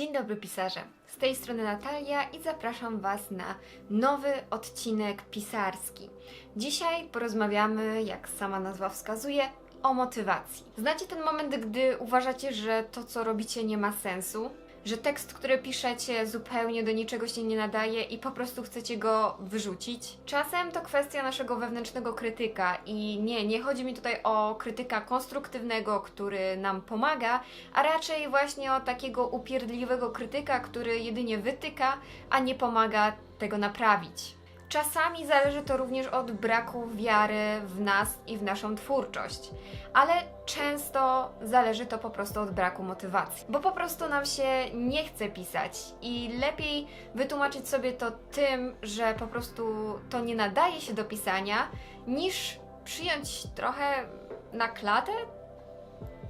Dzień dobry pisarze. Z tej strony Natalia i zapraszam Was na nowy odcinek pisarski. Dzisiaj porozmawiamy, jak sama nazwa wskazuje, o motywacji. Znacie ten moment, gdy uważacie, że to, co robicie, nie ma sensu? Że tekst, który piszecie, zupełnie do niczego się nie nadaje i po prostu chcecie go wyrzucić? Czasem to kwestia naszego wewnętrznego krytyka i nie, nie chodzi mi tutaj o krytyka konstruktywnego, który nam pomaga, a raczej właśnie o takiego upierdliwego krytyka, który jedynie wytyka, a nie pomaga tego naprawić. Czasami zależy to również od braku wiary w nas i w naszą twórczość, ale często zależy to po prostu od braku motywacji, bo po prostu nam się nie chce pisać i lepiej wytłumaczyć sobie to tym, że po prostu to nie nadaje się do pisania, niż przyjąć trochę na klatę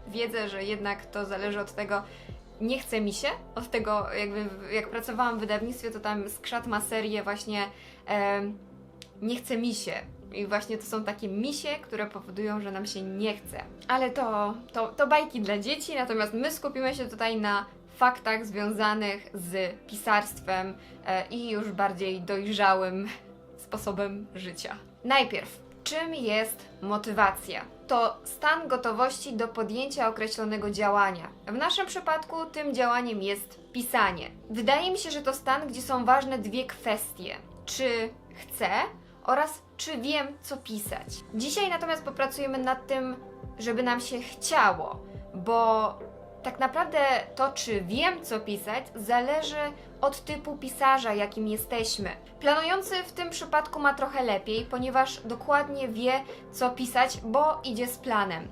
wiedzę, że jednak to zależy od tego, nie chce mi się, od tego jakby jak pracowałam w wydawnictwie, to tam Skrzat ma serię właśnie em, nie chce mi się. I właśnie to są takie misie, które powodują, że nam się nie chce. Ale to, to, to bajki dla dzieci, natomiast my skupimy się tutaj na faktach związanych z pisarstwem e, i już bardziej dojrzałym sposobem życia. Najpierw, czym jest motywacja? To stan gotowości do podjęcia określonego działania. W naszym przypadku tym działaniem jest pisanie. Wydaje mi się, że to stan, gdzie są ważne dwie kwestie: czy chcę oraz czy wiem, co pisać. Dzisiaj natomiast popracujemy nad tym, żeby nam się chciało, bo tak naprawdę to, czy wiem, co pisać, zależy od typu pisarza, jakim jesteśmy. Planujący w tym przypadku ma trochę lepiej, ponieważ dokładnie wie, co pisać, bo idzie z planem.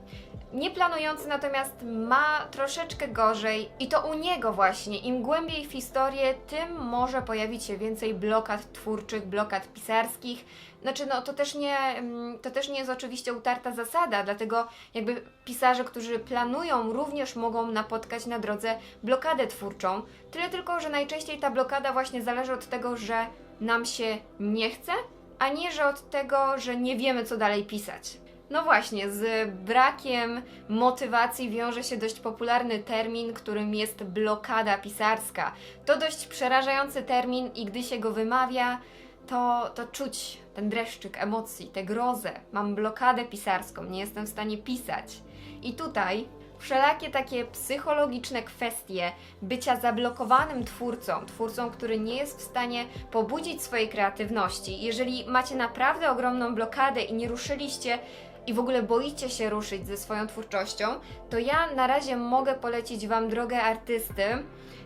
Nieplanujący natomiast ma troszeczkę gorzej i to u niego właśnie. Im głębiej w historię, tym może pojawić się więcej blokad twórczych, blokad pisarskich. Znaczy, no to też nie, mm, to też nie jest oczywiście utarta zasada, dlatego jakby pisarze, którzy planują, również mogą napotkać na drodze blokadę twórczą. Tyle tylko, że najczęściej ta blokada właśnie zależy od tego, że nam się nie chce, a nie, że od tego, że nie wiemy, co dalej pisać. No właśnie, z brakiem motywacji wiąże się dość popularny termin, którym jest blokada pisarska. To dość przerażający termin i gdy się go wymawia, to, to czuć ten dreszczyk emocji, tę grozę. Mam blokadę pisarską, nie jestem w stanie pisać. I tutaj wszelakie takie psychologiczne kwestie bycia zablokowanym twórcą, twórcą, który nie jest w stanie pobudzić swojej kreatywności. Jeżeli macie naprawdę ogromną blokadę i nie ruszyliście i w ogóle boicie się ruszyć ze swoją twórczością, to ja na razie mogę polecić Wam drogę artysty.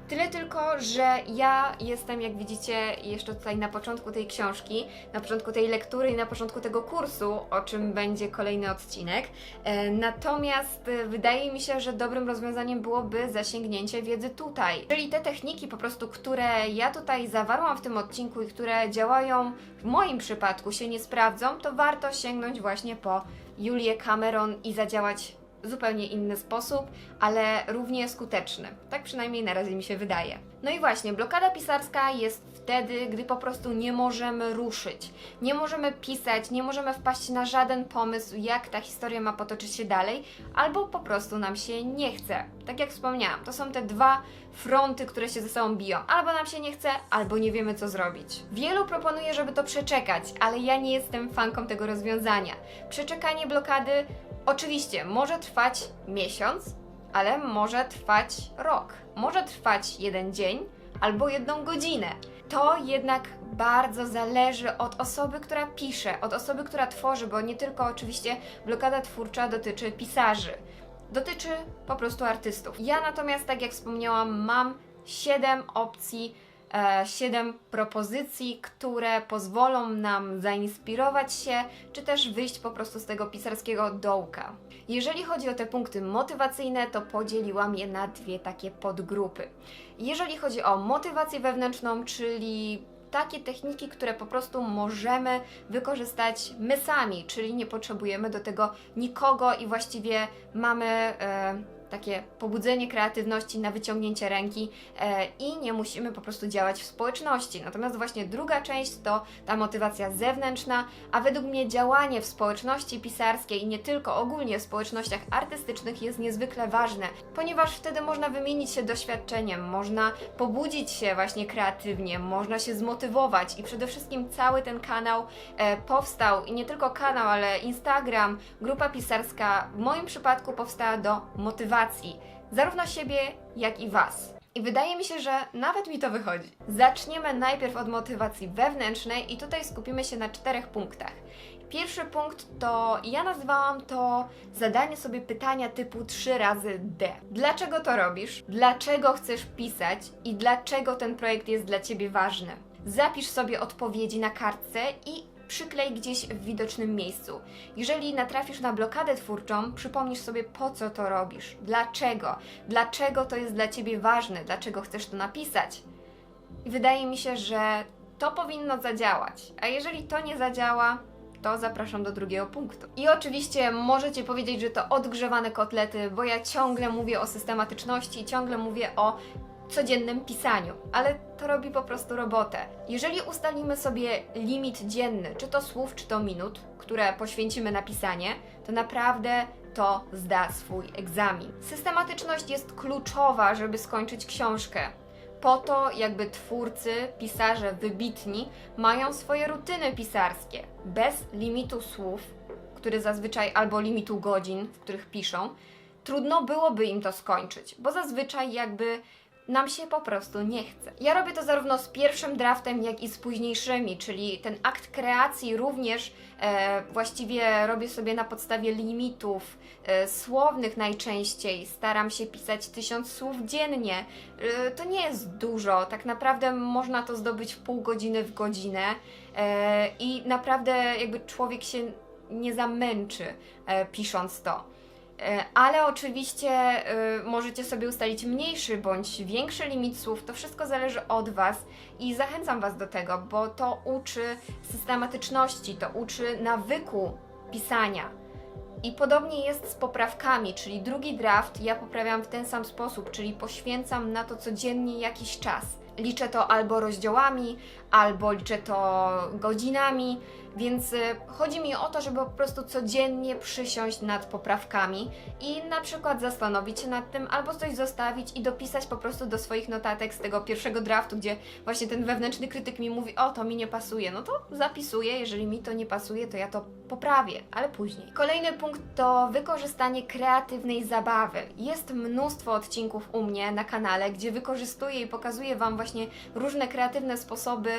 Tyle tylko, że ja jestem, jak widzicie, jeszcze tutaj na początku tej książki, na początku tej lektury i na początku tego kursu, o czym będzie kolejny odcinek. E, Natomiast e, wydaje mi się, że dobrym rozwiązaniem byłoby zasięgnięcie wiedzy tutaj. Jeżeli te techniki po prostu, które ja tutaj zawarłam w tym odcinku i które działają w moim przypadku się nie sprawdzą, to warto sięgnąć właśnie po Julię Cameron i zadziałać w zupełnie inny sposób, ale równie skuteczny. Tak przynajmniej na razie mi się wydaje. No i właśnie, blokada pisarska jest wtedy, gdy po prostu nie możemy ruszyć. Nie możemy pisać, nie możemy wpaść na żaden pomysł, jak ta historia ma potoczyć się dalej, albo po prostu nam się nie chce. Tak jak wspomniałam, to są te dwa fronty, które się ze sobą biją. Albo nam się nie chce, albo nie wiemy co zrobić. Wielu proponuje, żeby to przeczekać, ale ja nie jestem fanką tego rozwiązania. Przeczekanie blokady oczywiście może trwać miesiąc, ale może trwać rok. Może trwać jeden dzień albo jedną godzinę. To jednak bardzo zależy od osoby, która pisze, od osoby, która tworzy, bo nie tylko oczywiście blokada twórcza dotyczy pisarzy. Dotyczy po prostu artystów. Ja natomiast, tak jak wspomniałam, mam 7 opcji, 7 propozycji, które pozwolą nam zainspirować się, czy też wyjść po prostu z tego pisarskiego dołka. Jeżeli chodzi o te punkty motywacyjne, to podzieliłam je na dwie takie podgrupy. Jeżeli chodzi o motywację wewnętrzną, czyli takie techniki, które po prostu możemy wykorzystać my sami, czyli nie potrzebujemy do tego nikogo i właściwie mamy e, takie pobudzenie kreatywności na wyciągnięcie ręki e, i nie musimy po prostu działać w społeczności. Natomiast właśnie druga część to ta motywacja zewnętrzna, a według mnie działanie w społeczności pisarskiej i nie tylko ogólnie w społecznościach artystycznych jest niezwykle ważne, ponieważ wtedy można wymienić się doświadczeniem, można pobudzić się właśnie kreatywnie, można się zmotywować i przede wszystkim cały ten kanał e, powstał i nie tylko kanał, ale Instagram, grupa pisarska w moim przypadku powstała do motywacji zarówno siebie, jak i Was. I wydaje mi się, że nawet mi to wychodzi. Zaczniemy najpierw od motywacji wewnętrznej i tutaj skupimy się na czterech punktach. Pierwszy punkt to ja nazwałam to zadanie sobie pytania typu 3 razy D. Dlaczego to robisz? Dlaczego chcesz pisać i dlaczego ten projekt jest dla ciebie ważny? Zapisz sobie odpowiedzi na kartce i przyklej gdzieś w widocznym miejscu. Jeżeli natrafisz na blokadę twórczą, przypomnisz sobie po co to robisz, dlaczego, dlaczego to jest dla ciebie ważne, dlaczego chcesz to napisać. I wydaje mi się, że to powinno zadziałać. A jeżeli to nie zadziała, to zapraszam do drugiego punktu. I oczywiście możecie powiedzieć, że to odgrzewane kotlety, bo ja ciągle mówię o systematyczności, ciągle mówię o codziennym pisaniu, ale to robi po prostu robotę. Jeżeli ustalimy sobie limit dzienny, czy to słów, czy to minut, które poświęcimy na pisanie, to naprawdę to zda swój egzamin. Systematyczność jest kluczowa, żeby skończyć książkę. Po to, jakby twórcy, pisarze wybitni mają swoje rutyny pisarskie. Bez limitu słów, który zazwyczaj albo limitu godzin, w których piszą, trudno byłoby im to skończyć, bo zazwyczaj jakby nam się po prostu nie chce. Ja robię to zarówno z pierwszym draftem, jak i z późniejszymi, czyli ten akt kreacji również e, właściwie robię sobie na podstawie limitów e, słownych najczęściej. Staram się pisać tysiąc słów dziennie. E, to nie jest dużo, tak naprawdę można to zdobyć w pół godziny w godzinę e, i naprawdę jakby człowiek się nie zamęczy e, pisząc to. E, Ale oczywiście y, możecie sobie ustalić mniejszy bądź większy limit słów. To wszystko zależy od Was i zachęcam Was do tego, bo to uczy systematyczności, to uczy nawyku pisania. I podobnie jest z poprawkami, czyli drugi draft ja poprawiam w ten sam sposób, czyli poświęcam na to codziennie jakiś czas. Liczę to albo rozdziałami, albo liczę to godzinami, więc y, chodzi mi o to, żeby po prostu codziennie przysiąść nad poprawkami i na przykład zastanowić się nad tym, albo coś zostawić i dopisać po prostu do swoich notatek z tego pierwszego draftu, gdzie właśnie ten wewnętrzny krytyk mi mówi, o to mi nie pasuje, no to zapisuję, jeżeli mi to nie pasuje, to ja to poprawię, ale później. Kolejny punkt to wykorzystanie kreatywnej zabawy. Jest mnóstwo odcinków u mnie na kanale, gdzie wykorzystuję i pokazuję Wam właśnie różne kreatywne sposoby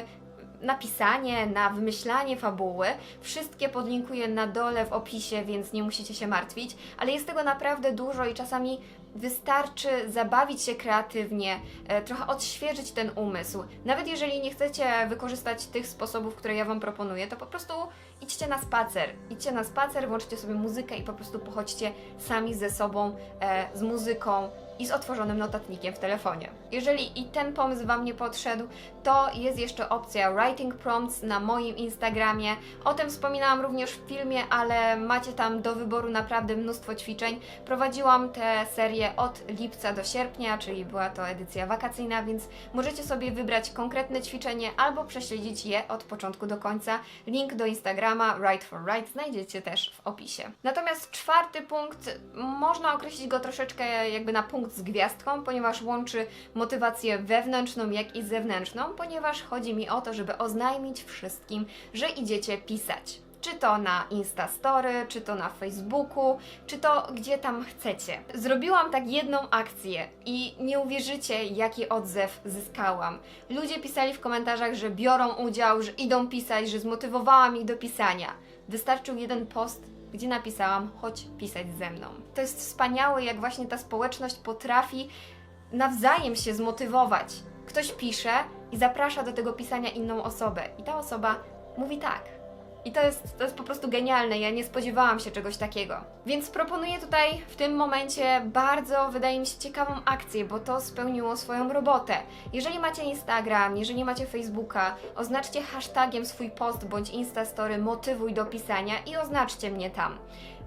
na pisanie, na wymyślanie fabuły. Wszystkie podlinkuję na dole w opisie, więc nie musicie się martwić, ale jest tego naprawdę dużo i czasami wystarczy zabawić się kreatywnie, e, trochę odświeżyć ten umysł. Nawet jeżeli nie chcecie wykorzystać tych sposobów, które ja Wam proponuję, to po prostu idźcie na spacer. Idźcie na spacer, włączcie sobie muzykę i po prostu pochodźcie sami ze sobą, e, z muzyką i z otworzonym notatnikiem w telefonie. Jeżeli i ten pomysł Wam nie podszedł, to jest jeszcze opcja Writing Prompts na moim Instagramie. O tym wspominałam również w filmie, ale macie tam do wyboru naprawdę mnóstwo ćwiczeń. Prowadziłam tę serię od lipca do sierpnia, czyli była to edycja wakacyjna, więc możecie sobie wybrać konkretne ćwiczenie albo prześledzić je od początku do końca. Link do Instagrama Write for Write znajdziecie też w opisie. Natomiast czwarty punkt, można określić go troszeczkę jakby na punkt z gwiazdką, ponieważ łączy motywację wewnętrzną, jak i zewnętrzną, ponieważ chodzi mi o to, żeby oznajmić wszystkim, że idziecie pisać. Czy to na Instastory, czy to na Facebooku, czy to gdzie tam chcecie. Zrobiłam tak jedną akcję i nie uwierzycie, jaki odzew zyskałam. Ludzie pisali w komentarzach, że biorą udział, że idą pisać, że zmotywowałam ich do pisania. Wystarczył jeden post, gdzie napisałam: chodź pisać ze mną. To jest wspaniałe, jak właśnie ta społeczność potrafi nawzajem się zmotywować. Ktoś pisze i zaprasza do tego pisania inną osobę, i ta osoba mówi tak. I to jest, to jest po prostu genialne. Ja nie spodziewałam się czegoś takiego. Więc proponuję tutaj w tym momencie bardzo, wydaje mi się, ciekawą akcję, bo to spełniło swoją robotę. Jeżeli macie Instagram, jeżeli macie Facebooka, oznaczcie hashtagiem swój post bądź Instastory motywuj do pisania i oznaczcie mnie tam.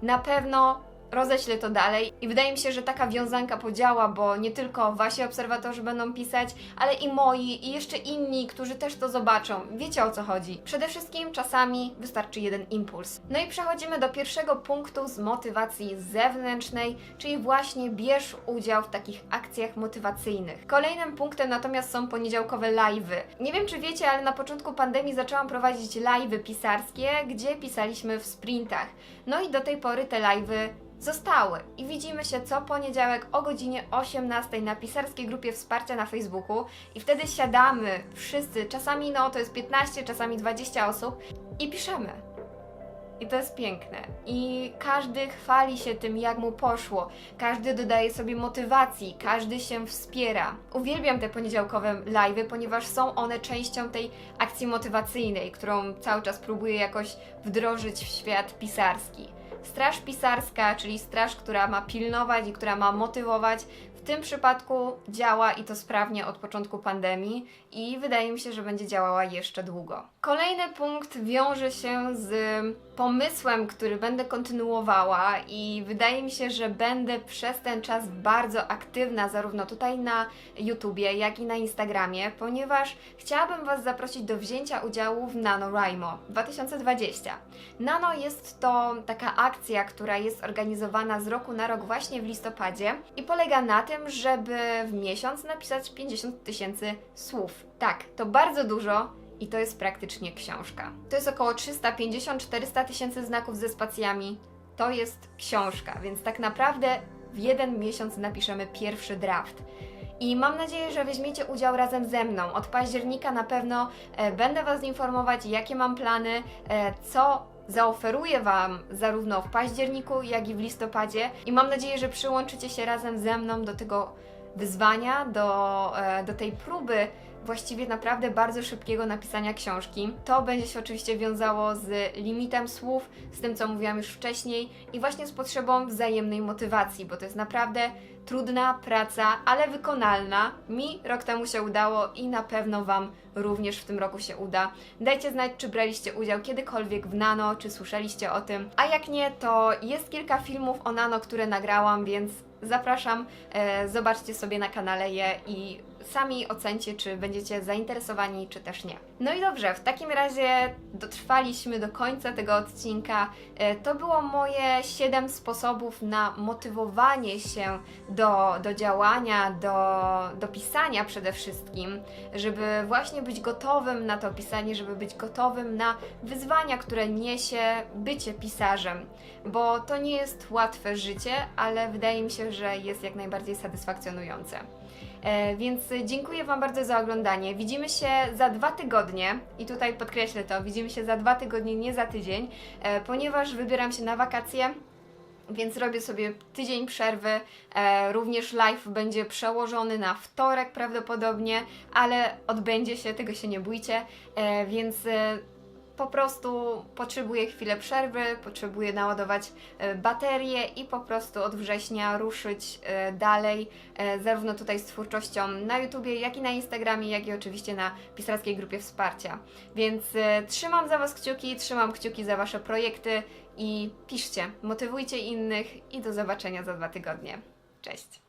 Na pewno roześlę to dalej i wydaje mi się, że taka wiązanka podziała, bo nie tylko wasi obserwatorzy będą pisać, ale i moi i jeszcze inni, którzy też to zobaczą. Wiecie o co chodzi. Przede wszystkim czasami wystarczy jeden impuls. No i przechodzimy do pierwszego punktu z motywacji zewnętrznej, czyli właśnie bierz udział w takich akcjach motywacyjnych. Kolejnym punktem natomiast są poniedziałkowe live'y. Nie wiem czy wiecie, ale na początku pandemii zaczęłam prowadzić live'y pisarskie, gdzie pisaliśmy w sprintach. No i do tej pory te live'y zostały. I widzimy się co poniedziałek o godzinie 18 na pisarskiej grupie wsparcia na Facebooku i wtedy siadamy wszyscy, czasami no to jest 15, czasami 20 osób i piszemy. I to jest piękne. I każdy chwali się tym, jak mu poszło. Każdy dodaje sobie motywacji, każdy się wspiera. Uwielbiam te poniedziałkowe live'y, ponieważ są one częścią tej akcji motywacyjnej, którą cały czas próbuję jakoś wdrożyć w świat pisarski. Straż pisarska, czyli straż, która ma pilnować i która ma motywować, w tym przypadku działa i to sprawnie od początku pandemii i wydaje mi się, że będzie działała jeszcze długo. Kolejny punkt wiąże się z pomysłem, który będę kontynuowała i wydaje mi się, że będę przez ten czas bardzo aktywna zarówno tutaj na YouTubie, jak i na Instagramie, ponieważ chciałabym Was zaprosić do wzięcia udziału w NaNoWriMo 2020. Nano jest to taka akcja, która jest organizowana z roku na rok właśnie w listopadzie i polega na tym, żeby w miesiąc napisać 50 tysięcy słów. Tak, to bardzo dużo, i to jest praktycznie książka. To jest około 350-400 tysięcy znaków ze spacjami. To jest książka, więc tak naprawdę w jeden miesiąc napiszemy pierwszy draft. I mam nadzieję, że weźmiecie udział razem ze mną. Od października na pewno e, będę Was informować, jakie mam plany, e, co zaoferuję Wam zarówno w październiku, jak i w listopadzie. I mam nadzieję, że przyłączycie się razem ze mną do tego wyzwania, do, e, do tej próby właściwie naprawdę bardzo szybkiego napisania książki. To będzie się oczywiście wiązało z limitem słów, z tym co mówiłam już wcześniej i właśnie z potrzebą wzajemnej motywacji, bo to jest naprawdę trudna praca, ale wykonalna. Mi rok temu się udało i na pewno Wam również w tym roku się uda. Dajcie znać, czy braliście udział kiedykolwiek w Nano, czy słyszeliście o tym. A jak nie, to jest kilka filmów o Nano, które nagrałam, więc zapraszam, e, zobaczcie sobie na kanale je i sami ocencie, czy będziecie zainteresowani, czy też nie. No i dobrze, w takim razie dotrwaliśmy do końca tego odcinka. E, To było moje 7 sposobów na motywowanie się do, do działania, do, do pisania przede wszystkim, żeby właśnie być gotowym na to pisanie, żeby być gotowym na wyzwania, które niesie bycie pisarzem, bo to nie jest łatwe życie, ale wydaje mi się, że jest jak najbardziej satysfakcjonujące. E, więc dziękuję Wam bardzo za oglądanie. Widzimy się za dwa tygodnie i tutaj podkreślę to, widzimy się za dwa tygodnie, nie za tydzień, e, ponieważ wybieram się na wakacje. Więc robię sobie tydzień przerwy. E, również live będzie przełożony na wtorek prawdopodobnie, ale odbędzie się, tego się nie bójcie. E, więc e, po prostu potrzebuję chwilę przerwy, potrzebuję naładować e, baterię i po prostu od września ruszyć e, dalej, e, zarówno tutaj z twórczością na YouTubie, jak i na Instagramie, jak i oczywiście na pisarskiej grupie wsparcia. Więc trzymam za Was kciuki, trzymam kciuki za Wasze projekty i piszcie, motywujcie innych i do zobaczenia za dwa tygodnie. Cześć!